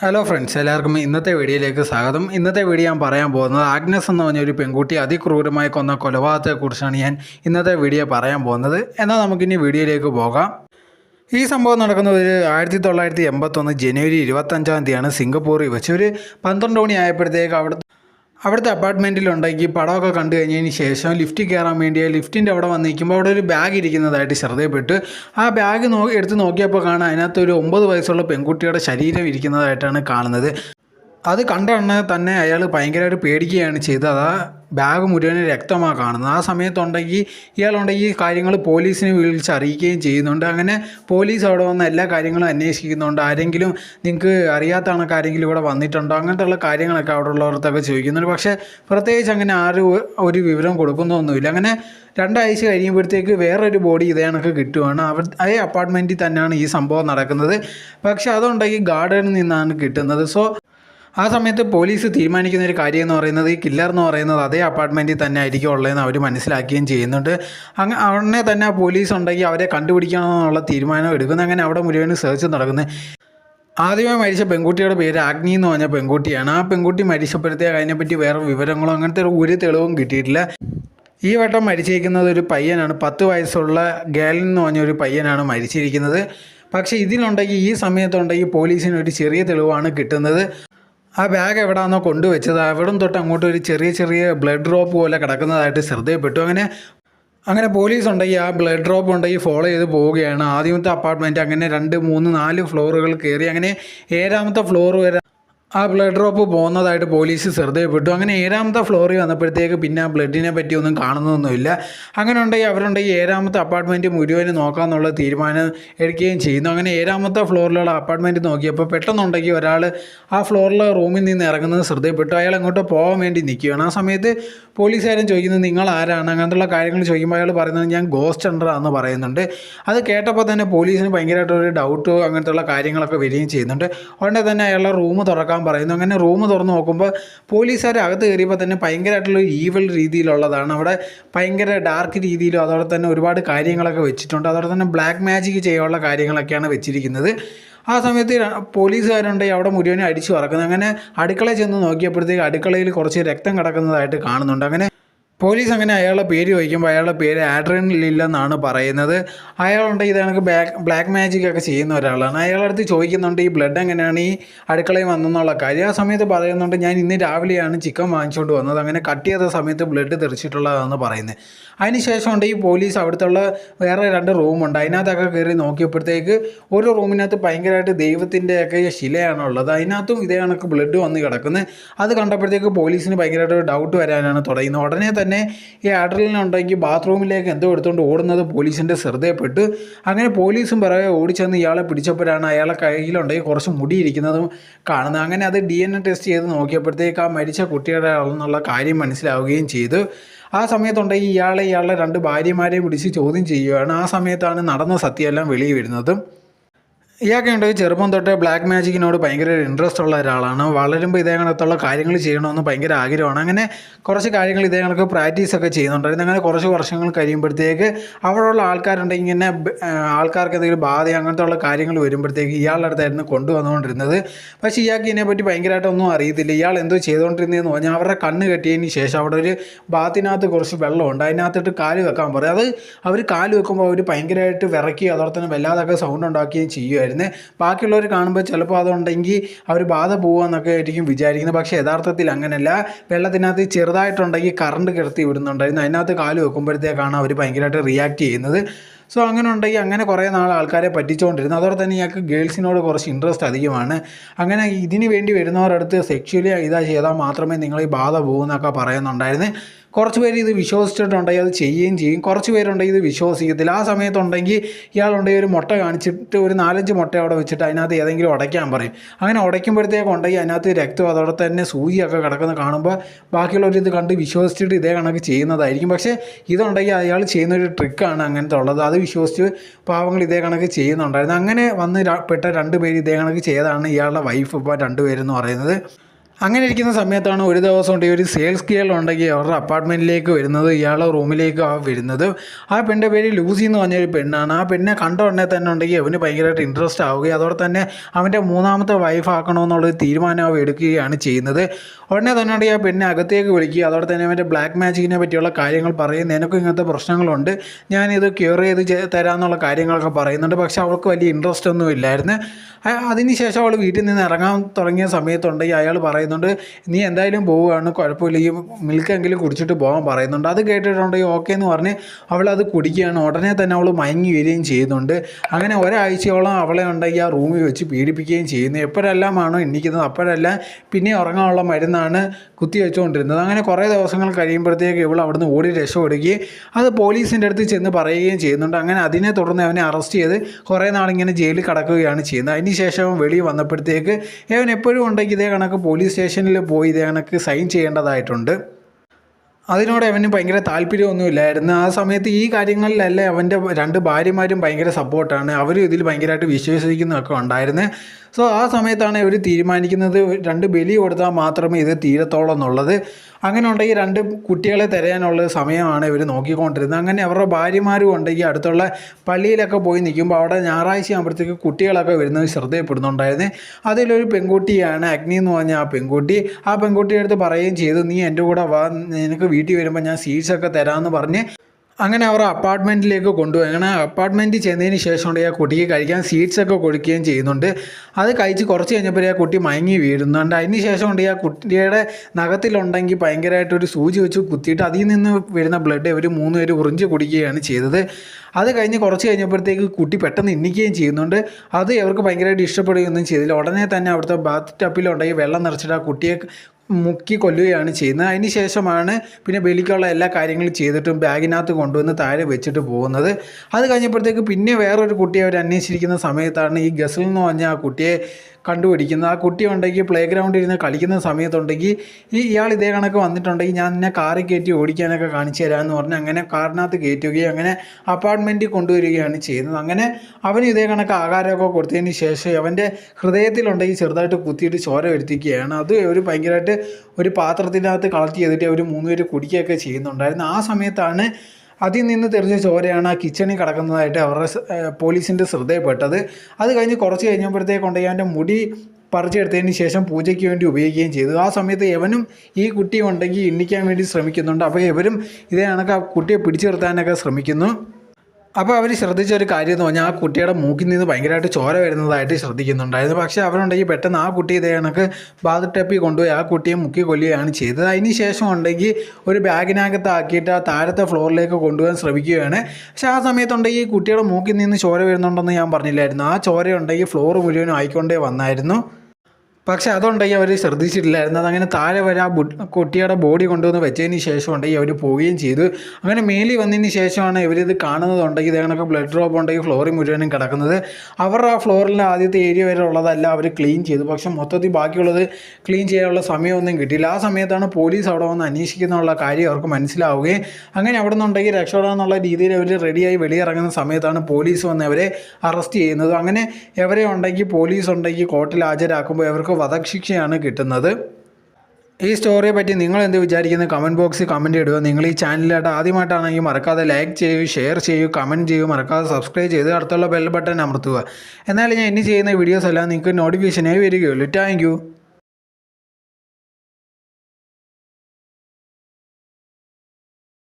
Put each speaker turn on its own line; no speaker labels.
Hello friends എല്ലാവർക്കും ഇന്നത്തെ വീഡിയോയിലേക്ക് സ്വാഗതം. ഇന്നത്തെ വീഡിയോ ഞാൻ പറയാൻ പോകുന്നത് ആഗ്നസ് എന്ന് പറഞ്ഞ ഒരു പെൺകുട്ടി അതിക്രൂരമായി കൊന്ന കൊലപാതകത്തെക്കുറിച്ചാണ് ഞാൻ ഇന്നത്തെ വീഡിയോ പറയാൻ പോകുന്നത്. എന്നാൽ നമുക്കിനി വീഡിയോയിലേക്ക് പോകാം. ഈ സംഭവം നടക്കുന്നത് ഒരു ആയിരത്തി തൊള്ളായിരത്തി എൺപത്തൊന്ന് ജനുവരി ഇരുപത്തഞ്ചാം തീയതിയാണ് സിംഗപ്പൂരിൽ വെച്ച് ഒരു പന്ത്രണ്ട് മണി ആയപ്പോഴത്തേക്ക് അവിടുത്തെ അവിടുത്തെ അപ്പാർട്ട്മെന്റിലുണ്ടെങ്കിൽ പടമൊക്കെ കണ്ടു കഴിഞ്ഞതിന് ശേഷം ലിഫ്റ്റ് കയറാൻ വേണ്ടി ലിഫ്റ്റിന്റെ അവിടെ വന്ന് നിൽക്കുമ്പോൾ അവിടെ ഒരു ബാഗ് ഇരിക്കുന്നതായിട്ട് ശ്രദ്ധയപ്പെട്ട് ആ ബാഗ് നോ എടുത്ത് നോക്കിയപ്പോൾ കാണാൻ അതിനകത്ത് ഒരു ഒമ്പത് വയസ്സുള്ള പെൺകുട്ടിയുടെ ശരീരം ഇരിക്കുന്നതായിട്ടാണ് കാണുന്നത്. അത് കണ്ട ഉടനെ തന്നെ അയാൾ ഭയങ്കരമായിട്ട് പേടിക്കുകയാണ് ചെയ്തത്. ആ ബാഗ് മുഴുവൻ രക്തമാണ് കാണുന്നത്. ആ സമയത്തുണ്ടെങ്കിൽ ഇയാളുണ്ടെങ്കിൽ കാര്യങ്ങൾ പോലീസിനെ വിളിച്ച് അറിയിക്കുകയും ചെയ്യുന്നുണ്ട്. അങ്ങനെ പോലീസ് അവിടെ വന്ന് എല്ലാ കാര്യങ്ങളും അന്വേഷിക്കുന്നുണ്ട്. ആരെങ്കിലും നിങ്ങൾക്ക് അറിയാത്ത കണക്ക് ആരെങ്കിലും ഇവിടെ വന്നിട്ടുണ്ടോ? അങ്ങനത്തെ ഉള്ള കാര്യങ്ങളൊക്കെ അവിടെ ഉള്ളവർത്തൊക്കെ ചോദിക്കുന്നുണ്ട്. പക്ഷേ പ്രത്യേകിച്ച് അങ്ങനെ ആരും ഒരു വിവരം കൊടുക്കുന്നൊന്നുമില്ല. അങ്ങനെ രണ്ടാഴ്ച കഴിയുമ്പോഴത്തേക്ക് വേറൊരു ബോഡി ഇതേ കണക്ക് കിട്ടുവാണ്. അവർ അതേ അപ്പാർട്ട്മെന്റിൽ തന്നെയാണ് ഈ സംഭവം നടക്കുന്നത്. പക്ഷേ അതുണ്ടെങ്കിൽ ഗാർഡനിൽ നിന്നാണ് കിട്ടുന്നത്. സോ ആ സമയത്ത് പോലീസ് തീരുമാനിക്കുന്ന ഒരു കാര്യം എന്ന് പറയുന്നത് ഈ കില്ലർ എന്ന് പറയുന്നത് അതേ അപ്പാർട്ട്മെന്റിൽ തന്നെ ആയിരിക്കും ഉള്ളതെന്ന് അവർ മനസ്സിലാക്കുകയും ചെയ്യുന്നുണ്ട്. അങ്ങ് അവനെ തന്നെ പോലീസ് ഉണ്ടെങ്കിൽ അവരെ കണ്ടുപിടിക്കണമെന്നുള്ള തീരുമാനം എടുക്കുന്നത് അങ്ങനെ അവിടെ മുഴുവനും സെർച്ച് നടക്കുന്നത് ആദ്യമായി മരിച്ച പെൺകുട്ടിയുടെ പേര് അഗ്നി എന്ന് പറഞ്ഞ പെൺകുട്ടിയാണ്. ആ പെൺകുട്ടി മരിച്ചപ്പോഴത്തേക്ക് അതിനെപ്പറ്റി വേറെ വിവരങ്ങളോ അങ്ങനത്തെ ഒരു തെളിവും കിട്ടിയിട്ടില്ല. ഈ വട്ടം മരിച്ചിരിക്കുന്നത് ഒരു പയ്യനാണ്. പത്ത് വയസ്സുള്ള ഗേളിൻ എന്ന് പറഞ്ഞ ഒരു പയ്യനാണ് മരിച്ചിരിക്കുന്നത്. പക്ഷേ ഇതിലുണ്ടെങ്കിൽ ഈ സമയത്തുണ്ടെങ്കിൽ പോലീസിന് ഒരു ചെറിയ തെളിവാണ് കിട്ടുന്നത്. ആ ബാഗ് എവിടാന്നോ കൊണ്ടുവച്ചത്. അവിടം തൊട്ട് അങ്ങോട്ട് ഒരു ചെറിയ ചെറിയ ബ്ലഡ് ഡ്രോപ്പ് പോലെ കിടക്കുന്നതായിട്ട് ശ്രദ്ധയപ്പെട്ടു. അങ്ങനെ അങ്ങനെ പോലീസ് ഉണ്ടെങ്കിൽ ആ ബ്ലഡ് ഡ്രോപ്പ് ഉണ്ടെങ്കിൽ ഫോളോ ചെയ്ത് പോവുകയാണ്. ആദ്യമത്തെ അപ്പാർട്ട്മെന്റ് അങ്ങനെ രണ്ട് മൂന്ന് നാല് ഫ്ലോറുകൾ കയറി അങ്ങനെ ഏഴാമത്തെ ഫ്ലോർ വരെ ആ ബ്ലഡ് ഡ്രോപ്പ് പോകുന്നതായിട്ട് പോലീസ് ശ്രദ്ധയപ്പെട്ടു അങ്ങനെ ഏഴാമത്തെ ഫ്ലോറിൽ വന്നപ്പോഴത്തേക്ക് പിന്നെ ആ ബ്ലഡിനെ പറ്റി ഒന്നും കാണുന്നൊന്നുമില്ല അങ്ങനെ ഉണ്ടെങ്കിൽ അവരുണ്ടെങ്കിൽ ഏഴാമത്തെ അപ്പാർട്ട്മെന്റ് മുഴുവനും നോക്കാമെന്നുള്ള തീരുമാനം എടുക്കുകയും ചെയ്യുന്നു. അങ്ങനെ ഏഴാമത്തെ ഫ്ലോറിലുള്ള അപ്പാർട്ട്മെന്റ് നോക്കിയപ്പോൾ പെട്ടെന്നുണ്ടെങ്കിൽ ഒരാൾ ആ ഫ്ലോറിലെ റൂമിൽ നിന്ന് ഇറങ്ങുന്നത് ശ്രദ്ധയപ്പെട്ടു അയാൾ അങ്ങോട്ട് പോകാൻ വേണ്ടി നിൽക്കുകയാണ്. ആ സമയത്ത് പോലീസുകാരൻ ചോദിക്കുന്നത് നിങ്ങൾ ആരാണ് അങ്ങനത്തുള്ള കാര്യങ്ങൾ ചോദിക്കുമ്പോൾ അയാൾ പറയുന്നത് ഞാൻ ഗോസ്റ്റ് ഹണ്ടറാണെന്ന് പറയുന്നുണ്ട്. അത് കേട്ടപ്പോൾ തന്നെ പോലീസിന് ഭയങ്കരമായിട്ടൊരു ഡൗട്ടോ അങ്ങനത്തുള്ള കാര്യങ്ങളൊക്കെ വരികയും ചെയ്യുന്നുണ്ട്. ഉടനെ തന്നെ അയാളുടെ റൂം തുറക്കാൻ പറയുന്നു. അങ്ങനെ റൂം തുറന്ന് നോക്കുമ്പോൾ പോലീസുകാർ അകത്ത് കയറിയപ്പോൾ തന്നെ ഭയങ്കരമായിട്ടുള്ള ഈവൽ രീതിയിലുള്ളതാണ്. അവിടെ ഭയങ്കര ഡാർക്ക് രീതിയിലും അതോടെ തന്നെ ഒരുപാട് കാര്യങ്ങളൊക്കെ വെച്ചിട്ടുണ്ട്. അതോടെ തന്നെ ബ്ലാക്ക് മാജിക് ചെയ്യാനുള്ള കാര്യങ്ങളൊക്കെയാണ് വെച്ചിരിക്കുന്നത്. ആ സമയത്ത് പോലീസുകാരുണ്ടെങ്കിൽ അവിടെ മുഴുവനും അടിച്ചു പറക്കുന്നത് അങ്ങനെ അടുക്കളയിൽ ചെന്ന് നോക്കിയപ്പോഴത്തേക്ക് അടുക്കളയിൽ കുറച്ച് രക്തം കിടക്കുന്നതായിട്ട് കാണുന്നുണ്ട്. അങ്ങനെ പോലീസ് അങ്ങനെ അയാളുടെ പേര് ചോദിക്കുമ്പോൾ അയാളുടെ പേര് ആഡ്രിനില്ലെന്നാണ് പറയുന്നത്. അയാളുണ്ടെങ്കിൽ ഇത് കണക്ക് ബ്ലാക്ക് ബ്ലാക്ക് മാജിക് ഒക്കെ ചെയ്യുന്ന ഒരാളാണ്. അയാളുടെ അടുത്ത് ചോദിക്കുന്നുണ്ട് ഈ ബ്ലഡ് എങ്ങനെയാണ്? ഈ അടുക്കളയിൽ വന്നെന്നുള്ള കാര്യം. ആ സമയത്ത് പറയുന്നുണ്ട് ഞാൻ ഇന്ന് രാവിലെയാണ് ചിക്കൻ വാങ്ങിച്ചുകൊണ്ട് വന്നത്. അങ്ങനെ കട്ട് ചെയ്ത സമയത്ത് ബ്ലഡ് തെറിച്ചിട്ടുള്ളതാണെന്ന് പറയുന്നത് അതിനുശേഷമുണ്ട് ഈ പോലീസ് അവിടുത്തെ വേറെ രണ്ട് റൂമുണ്ട് അതിനകത്തൊക്കെ കയറി നോക്കിയപ്പോഴത്തേക്ക് ഒരു റൂമിനകത്ത് ഭയങ്കരമായിട്ട് ദൈവത്തിന്റെയൊക്കെ ശിലയാണുള്ളത് അതിനകത്തും ഇതേ കണക്ക് ബ്ലഡ് വന്ന് കിടക്കുന്നത് അത് കണ്ടപ്പോഴത്തേക്ക് പോലീസിന് ഭയങ്കരമായിട്ട് ഡൗട്ട് വരാനാണ് തുടങ്ങുന്നത്. ഉടനെ തന്നെ ഈ ആഡ്രലിനുണ്ടെങ്കിൽ ബാത്റൂമിലേക്ക് എന്തോ എടുത്തുകൊണ്ട് ഓടുന്നത് പോലീസിന്റെ ശ്രദ്ധയപ്പെട്ട്. അങ്ങനെ പോലീസും പിറകെ ഓടിച്ചെന്ന് ഇയാളെ പിടിച്ചപ്പോഴാണ് അയാളെ കയ്യിലുണ്ടെങ്കിൽ കുറച്ച് മുടിയിരിക്കുന്നതും കാണുന്നത്. അങ്ങനെ അത് ഡി എൻ എ ടെസ്റ്റ് ചെയ്ത് നോക്കിയപ്പോഴത്തേക്ക് ആ മരിച്ച കുട്ടിയുടെ ആളെന്നുള്ള കാര്യം മനസ്സിലാവുകയും ചെയ്തു. ആ സമയത്തുണ്ടെങ്കിൽ ഇയാളെ ഇയാളുടെ രണ്ട് ഭാര്യമാരെയും പിടിച്ച് ചോദ്യം ചെയ്യുകയാണ്. ആ സമയത്താണ് നടന്ന സത്യമെല്ലാം വെളിയിൽ വരുന്നതും. ഇയാൾക്ക് ചെറുപ്പം തൊട്ട് ബ്ലാക്ക് മാജിക്കിനോട് ഭയങ്കര ഇൻട്രസ്റ്റ് ഉള്ള ഒരാളാണ്. വളരുമ്പോൾ ഇതേ കണക്കുള്ള കാര്യങ്ങൾ ചെയ്യണമെന്ന് ഭയങ്കര ആഗ്രഹമാണ്. അങ്ങനെ കുറച്ച് കാര്യങ്ങൾ ഇതേ കണക്ക് പ്രാക്ടീസ് ഒക്കെ ചെയ്യുന്നുണ്ടായിരുന്നു. അങ്ങനെ കുറച്ച് വർഷങ്ങൾ കഴിയുമ്പോഴത്തേക്ക് അവിടെയുള്ള ആൾക്കാരുണ്ടെങ്കിൽ ഇങ്ങനെ ആൾക്കാർക്ക് എന്തെങ്കിലും ബാധ അങ്ങനത്തെ ഉള്ള കാര്യങ്ങൾ വരുമ്പോഴത്തേക്ക് ഇയാളുടെ അടുത്തായിരുന്നു കൊണ്ടുവന്നുകൊണ്ടിരുന്നത്. പക്ഷേ ഇയാൾക്ക് ഇതിനെപ്പറ്റി ഭയങ്കരമായിട്ടൊന്നും അറിയത്തില്ല. ഇയാൾ എന്തോ ചെയ്തുകൊണ്ടിരുന്നതെന്ന് പറഞ്ഞാൽ അവരുടെ കണ്ണ് കെട്ടിയതിന് ശേഷം അവിടെ ഒരു ബാത്തിനകത്ത് കുറച്ച് വെള്ളമുണ്ട്. അതിനകത്തിട്ട് കാൽ വെക്കാൻ പറയും. അത് അവർ കാൽ വെക്കുമ്പോൾ അവർ ഭയങ്കരമായിട്ട് വിറക്കി അതോടെ തന്നെ വല്ലാതൊക്കെ സൗണ്ട് ഉണ്ടാക്കുകയും ചെയ്യുമായിരുന്നു ബാക്കിയുള്ളവർ കാണുമ്പോൾ ചിലപ്പോൾ അതുണ്ടെങ്കിൽ അവർ ബാധ പോകുമെന്നൊക്കെ ആയിരിക്കും വിചാരിക്കുന്നത്. പക്ഷേ യഥാർത്ഥത്തിൽ അങ്ങനെയല്ല വെള്ളത്തിനകത്ത് ചെറുതായിട്ടുണ്ടെങ്കിൽ കറണ്ട് കിടത്തി വിടുന്നുണ്ടായിരുന്നു. അതിനകത്ത് കാൽ വെക്കുമ്പോഴത്തേക്കാണ് അവർ ഭയങ്കരമായിട്ട് റിയാക്ട് ചെയ്യുന്നത്. സോ അങ്ങനെ ഉണ്ടെങ്കിൽ അങ്ങനെ കുറേ നാൾ ആൾക്കാരെ പറ്റിച്ചുകൊണ്ടിരുന്നു. അതോടെ തന്നെ ഇയാൾക്ക് ഗേൾസിനോട് കുറച്ച് ഇൻട്രസ്റ്റ് അധികമാണ്. അങ്ങനെ ഇതിന് വേണ്ടി വരുന്നവരടുത്ത് സെക്ഷലി ഇതാ ചെയ്താൽ മാത്രമേ നിങ്ങൾ ഈ ബാധ പോകുന്നൊക്കെ പറയുന്നുണ്ടായിരുന്നു. കുറച്ച് പേര് ഇത് വിശ്വസിച്ചിട്ടുണ്ടെങ്കിൽ അത് ചെയ്യുകയും ചെയ്യും. കുറച്ച് പേരുണ്ടെങ്കിൽ ഇത് വിശ്വസിക്കത്തില്ല. ആ സമയത്തുണ്ടെങ്കിൽ ഇയാളുണ്ടെങ്കിൽ ഒരു മുട്ട കാണിച്ചിട്ട് ഒരു നാലഞ്ച് മുട്ട അവിടെ വെച്ചിട്ട് അതിനകത്ത് ഏതെങ്കിലും ഉടയ്ക്കാൻ പറയും. അങ്ങനെ ഉടയ്ക്കുമ്പോഴത്തേക്ക് ഉണ്ടെങ്കിൽ അതിനകത്ത് രക്തം അതോടെ തന്നെ സൂചിയൊക്കെ കിടക്കുന്ന കാണുമ്പോൾ ബാക്കിയുള്ളവർ ഇത് കണ്ട് വിശ്വസിച്ചിട്ട് ഇതേ കണക്ക് ചെയ്യുന്നതായിരിക്കും. പക്ഷേ ഇതുണ്ടെങ്കിൽ അയാൾ ചെയ്യുന്നൊരു ട്രിക്കാണ് അങ്ങനത്തെ ഉള്ളത്. അത് വിശ്വസിച്ച് പാവങ്ങൾ ഇതേ കണക്ക് ചെയ്യുന്നുണ്ടായിരുന്നു. അങ്ങനെ വന്ന് പെട്ട രണ്ട് പേര് ഇതേ കണക്ക് ചെയ്തതാണ് ഇയാളുടെ വൈഫ് ഇപ്പോൾ രണ്ടുപേരെന്ന് പറയുന്നത്. അങ്ങനെ ഇരിക്കുന്ന സമയത്താണ് ഒരു ദിവസം കൊണ്ട് ഈ ഒരു സെയിൽസ് ഗേൾ ഉണ്ടെങ്കിൽ അവരുടെ അപ്പാർട്ട്മെന്റിലേക്ക് വരുന്നത് ഇയാളുടെ റൂമിലേക്ക് ആ വരുന്നത്. ആ പെണ്ണിന്റെ പേര് ലൂസി എന്ന് പറഞ്ഞൊരു പെണ്ണാണ്. ആ പെണ്ണെ കണ്ട ഉടനെ തന്നെ ഉണ്ടെങ്കിൽ അവന് ഭയങ്കരമായിട്ട് ഇൻട്രസ്റ്റ് ആവുകയും അതോടെ തന്നെ അവന്റെ മൂന്നാമത്തെ വൈഫ് ആക്കണമെന്നുള്ളൊരു തീരുമാനം അവ എടുക്കുകയാണ് ചെയ്യുന്നത്. ഉടനെ തന്നെയാണ് ആ പെണ്ണിനെ അകത്തേക്ക് വിളിക്കുക. അതോടെ തന്നെ അവന്റെ ബ്ലാക്ക് മാജിക്കിനെ പറ്റിയുള്ള കാര്യങ്ങൾ പറയും നിനക്കും ഇങ്ങനത്തെ പ്രശ്നങ്ങളുണ്ട്. ഞാനിത് ക്യൂർ ചെയ്ത് തരാമെന്നുള്ള കാര്യങ്ങളൊക്കെ പറയുന്നുണ്ട്. പക്ഷേ അവൾക്ക് വലിയ ഇൻട്രസ്റ്റ് ഒന്നും ഇല്ലായിരുന്നു. അതിനുശേഷം അവൾ വീട്ടിൽ നിന്ന് ഇറങ്ങാൻ തുടങ്ങിയ സമയത്തുണ്ടെങ്കിൽ അയാൾ പറയുന്നുണ്ട് നീ എന്തായാലും പോവുകയാണ്. കുഴപ്പമില്ല. ഈ മിൽക്കെങ്കിലും കുടിച്ചിട്ട് പോകാൻ പറയുന്നുണ്ട്. അത് കേട്ടിട്ടുണ്ടെങ്കിൽ ഓക്കെ എന്ന് പറഞ്ഞ് അവൾ അത് കുടിക്കുകയാണ്. ഉടനെ തന്നെ അവൾ മയങ്ങി വരികയും ചെയ്യുന്നുണ്ട്. അങ്ങനെ ഒരാഴ്ചയോളം അവളെ ഉണ്ടെങ്കിൽ ആ റൂമിൽ വെച്ച് പീഡിപ്പിക്കുകയും ചെയ്യുന്നു. എപ്പോഴെല്ലാമാണോ എണ്ണിക്കുന്നത്? അപ്പോഴെല്ലാം പിന്നെ ഉറങ്ങാനുള്ള മരുന്നാണ് കുത്തി വെച്ചുകൊണ്ടിരുന്നത്. അങ്ങനെ കുറേ ദിവസങ്ങൾ കഴിയുമ്പോഴത്തേക്ക് ഇവൾ അവിടുന്ന് ഓടി രക്ഷപ്പെടുകയും അത് പോലീസിന്റെ അടുത്ത് ചെന്ന് പറയുകയും ചെയ്യുന്നുണ്ട്. അങ്ങനെ അതിനെ തുടർന്ന് അവനെ അറസ്റ്റ് ചെയ്ത് കുറേ നാളിങ്ങനെ ജയിലിൽ കിടക്കുകയാണ് ചെയ്യുന്നത്. അതിന് ശേഷം അവൻ വെളിയിൽ വന്നപ്പോഴത്തേക്ക് അവൻ എപ്പോഴും ഉണ്ടെങ്കിൽ ഇതേ കണക്ക് പോലീസ് സ്റ്റേഷനിൽ പോയി ഇതേ കണക്ക് സൈൻ ചെയ്യേണ്ടതായിട്ടുണ്ട്. അതിനോട് അവന് ഭയങ്കര താല്പര്യമൊന്നുമില്ലായിരുന്നു. ആ സമയത്ത് ഈ കാര്യങ്ങളിലല്ലേ അവന്റെ രണ്ട് ഭാര്യമാരും ഭയങ്കര സപ്പോർട്ടാണ് അവരും ഇതിൽ ഭയങ്കരമായിട്ട് വിശ്വസിക്കുന്നതൊക്കെ ഉണ്ടായിരുന്നു. സോ ആ സമയത്താണ് ഇവർ തീരുമാനിക്കുന്നത്. രണ്ട് ബലി കൊടുത്താൽ മാത്രമേ ഇത് തീരത്തോളം എന്നുള്ളത്. അങ്ങനെ ഉണ്ടെങ്കിൽ രണ്ട് കുട്ടികളെ തിരയാനുള്ള സമയമാണ് ഇവർ നോക്കിക്കൊണ്ടിരുന്നത്. അങ്ങനെ അവരുടെ ഭാര്യമാരും ഉണ്ടെങ്കിൽ അടുത്തുള്ള പള്ളിയിലൊക്കെ പോയി നിൽക്കുമ്പോൾ അവിടെ ഞായറാഴ്ച ആകുമ്പോഴത്തേക്ക് കുട്ടികളൊക്കെ വരുന്നത് ശ്രദ്ധയപ്പെടുന്നുണ്ടായിരുന്നു അതിലൊരു പെൺകുട്ടിയാണ് അഗ്നി എന്ന് പറഞ്ഞ ആ പെൺകുട്ടി. ആ പെൺകുട്ടിയുടെ അടുത്ത് പറയുകയും ചെയ്തു നീ എന്റെ കൂടെ വാ. നിനക്ക് വീട്ടിൽ വരുമ്പോൾ ഞാൻ സീറ്റ്സൊക്കെ തരാമെന്ന് പറഞ്ഞ് അങ്ങനെ അവർ അപ്പാർട്ട്മെന്റിലേക്ക് കൊണ്ടുപോയി. അങ്ങനെ അപ്പാർട്ട്മെന്റിൽ ചെന്നതിന് ശേഷം കൊണ്ട് ആ കുട്ടിക്ക് കഴിക്കാൻ സീറ്റ്സ് ഒക്കെ കൊടുക്കുകയും ചെയ്യുന്നുണ്ട്. അത് കഴിച്ച് കുറച്ച് കഴിഞ്ഞപ്പോൾ ആ കുട്ടി മയങ്ങി വീഴുന്നുണ്ട്. അതിന് ശേഷം കൊണ്ട് ആ കുട്ടിയുടെ നഖത്തിലുണ്ടെങ്കിൽ ഭയങ്കരമായിട്ടൊരു സൂചി വെച്ച് കുത്തിയിട്ട് അതിൽ നിന്ന് വരുന്ന ബ്ലഡ് ഇവർ മൂന്ന് പേര് ഉറിഞ്ച് കുടിക്കുകയാണ് ചെയ്തത്. അത് കഴിഞ്ഞ് കുറച്ച് കഴിഞ്ഞപ്പോഴത്തേക്ക് കുട്ടി പെട്ടെന്ന് എണ്ണിക്കുകയും ചെയ്യുന്നുണ്ട്. അത് അവർക്ക് ഭയങ്കരമായിട്ട് ഇഷ്ടപ്പെടുകയൊന്നും ചെയ്തില്ല. ഉടനെ തന്നെ അവിടുത്തെ ബാത്ത് ടപ്പിലുണ്ടെങ്കിൽ വെള്ളം നിറച്ചിട്ട് ആ കുട്ടിയെ മുക്കി കൊല്ലുകയാണ് ചെയ്യുന്നത്. അതിന് ശേഷമാണ് പിന്നെ ബലിക്കുള്ള എല്ലാ കാര്യങ്ങളും ചെയ്തിട്ടും ബാഗിനകത്ത് കൊണ്ടുവന്ന് താഴെ വെച്ചിട്ട് പോകുന്നത്. അത് കഴിഞ്ഞപ്പോഴത്തേക്ക് പിന്നെ വേറൊരു കുട്ടിയെ അവർ അന്വേഷിച്ചിരിക്കുന്ന സമയത്താണ് ഈ ഗസൽ എന്ന് പറഞ്ഞ ആ കുട്ടിയെ കണ്ടുപിടിക്കുന്നത് ആ കുട്ടി ഉണ്ടെങ്കിൽ പ്ലേ ഗ്രൗണ്ടിൽ ഇരുന്ന് കളിക്കുന്ന സമയത്തുണ്ടെങ്കിൽ ഈ ഇയാൾ ഇതേ കണക്ക് വന്നിട്ടുണ്ടെങ്കിൽ ഞാൻ നിന്നെ കാറിൽ കയറ്റി ഓടിക്കാനൊക്കെ കാണിച്ചു തരാമെന്ന് പറഞ്ഞ് അങ്ങനെ കാറിനകത്ത് കയറ്റുകയും അങ്ങനെ അപ്പാർട്ട്മെന്റിൽ കൊണ്ടുവരികയാണ് ചെയ്യുന്നത്. അങ്ങനെ അവന് ഇതേ കണക്ക് ആഹാരമൊക്കെ കൊടുത്തതിന് ശേഷം അവന്റെ ഹൃദയത്തിലുണ്ടെങ്കിൽ ചെറുതായിട്ട് കുത്തിയിട്ട് ചോര വരുത്തിക്കുകയാണ്. അത് ഒരു ഭയങ്കരമായിട്ട് ഒരു പാത്രത്തിനകത്ത് കളക്ട് ചെയ്തിട്ട് അവർ മൂന്ന് പേര് കുടിക്കുകയൊക്കെ ചെയ്യുന്നുണ്ടായിരുന്നു. ആ സമയത്താണ് അതിൽ നിന്ന് തെറിച്ച ചോരയാണ് ആ കിച്ചണിൽ കിടക്കുന്നതായിട്ട് അവരുടെ പോലീസിന്റെ ശ്രദ്ധയിൽപ്പെട്ടത്. അത് കഴിഞ്ഞ് കുറച്ച് കഴിഞ്ഞപ്പോഴത്തേക്കുണ്ടെങ്കിൽ അവന്റെ മുടി പറിച്ചെടുത്തതിന് ശേഷം പൂജയ്ക്ക് വേണ്ടി ഉപയോഗിക്കുകയും ചെയ്തു. ആ സമയത്ത് എവനും ഈ കുട്ടി ഉണ്ടെങ്കിൽ എണ്ണിക്കാൻ വേണ്ടി ശ്രമിക്കുന്നുണ്ട്. അപ്പോൾ ഇവരും ഇതേ കണക്ക് ആ കുട്ടിയെ പിടിച്ചു നിർത്താനൊക്കെ ശ്രമിക്കുന്നു. അപ്പോൾ അവർ ശ്രദ്ധിച്ച ഒരു കാര്യം എന്ന് പറഞ്ഞാൽ ആ കുട്ടിയുടെ മൂക്കിൽ നിന്ന് ഭയങ്കരമായിട്ട് ചോര വരുന്നതായിട്ട് ശ്രദ്ധിക്കുന്നുണ്ടായിരുന്നു. പക്ഷേ അവരുണ്ടെങ്കിൽ പെട്ടെന്ന് ആ കുട്ടി ഇതേ കണക്ക് ബാത്ത് ടപ്പിൽ കൊണ്ടുപോയി ആ കുട്ടിയെ മുക്കി കൊല്ലുകയാണ് ചെയ്തത്. അതിന് ശേഷം ഉണ്ടെങ്കിൽ ഒരു ബാഗിനകത്താക്കിയിട്ട് ആ താഴത്തെ ഫ്ലോറിലേക്ക് കൊണ്ടുപോകാൻ ശ്രമിക്കുകയാണ്. പക്ഷേ ആ സമയത്തുണ്ടെങ്കിൽ ഈ കുട്ടിയുടെ മൂക്കിൽ നിന്ന് ചോര വരുന്നുണ്ടെന്ന് ഞാൻ പറഞ്ഞില്ലായിരുന്നു. ആ ചോര ഉണ്ടെങ്കിൽ ഫ്ലോർ മുഴുവനും ആയിക്കൊണ്ടേ വന്നായിരുന്നു. പക്ഷെ അതുണ്ടെങ്കിൽ അവർ ശ്രദ്ധിച്ചിട്ടില്ലായിരുന്നു. അതങ്ങനെ താഴെ വരെ ആ കുട്ടിയുടെ ബോഡി കൊണ്ടുവന്ന് വെച്ചതിന് ശേഷം ഉണ്ടെങ്കിൽ അവർ പോവുകയും ചെയ്തു. അങ്ങനെ മേലി വന്നതിന് ശേഷമാണ് ഇവരിത് കാണുന്നതുണ്ടെങ്കിൽ ഇതേ കണക്ക് ബ്ലഡ് ഡ്രോപ്പ് ഉണ്ടെങ്കിൽ ഫ്ലോറിൽ മുഴുവനും കിടക്കുന്നത്. അവരുടെ ആ ഫ്ലോറിലെ ആദ്യത്തെ ഏരിയ വരെ ഉള്ളതല്ല അവർ ക്ലീൻ ചെയ്തു. പക്ഷേ മൊത്തത്തിൽ ബാക്കിയുള്ളത് ക്ലീൻ ചെയ്യാനുള്ള സമയമൊന്നും കിട്ടിയില്ല. ആ സമയത്താണ് പോലീസ് അവിടെ വന്ന് അന്വേഷിക്കുന്നുള്ള കാര്യം അവർക്ക് മനസ്സിലാവുകയും അങ്ങനെ അവിടെ നിന്നുണ്ടെങ്കിൽ രക്ഷപ്പെടാമെന്നുള്ള രീതിയിൽ അവർ റെഡിയായി വെളിയിറങ്ങുന്ന സമയത്താണ് പോലീസ് വന്ന് അവരെ അറസ്റ്റ് ചെയ്യുന്നത്. അങ്ങനെ എവരെ ഉണ്ടെങ്കിൽ പോലീസ് ഉണ്ടെങ്കിൽ കോർട്ടിൽ ഹാജരാക്കുമ്പോൾ അവർക്ക് വധശിക്ഷയാണ് കിട്ടുന്നത്. ഈ സ്റ്റോറിയെ പറ്റി നിങ്ങൾ എന്ത് വിചാരിക്കുന്നു? കമന്റ് ബോക്സിൽ കമന്റ് ഇടുക. നിങ്ങൾ ഈ ചാനലിലായിട്ട് ആദ്യമായിട്ടാണെങ്കിൽ മറക്കാതെ ലൈക്ക് ചെയ്യൂ ഷെയർ ചെയ്യൂ കമന്റ് ചെയ്യൂ. മറക്കാതെ സബ്സ്ക്രൈബ് ചെയ്ത് അടുത്തുള്ള ബെൽ ബട്ടൺ അമർത്തുക. എന്നാലും ഞാൻ ഇനി ചെയ്യുന്ന വീഡിയോസ് എല്ലാം നിങ്ങൾക്ക് നോട്ടിഫിക്കേഷനായി വരികയുള്ളൂ. താങ്ക്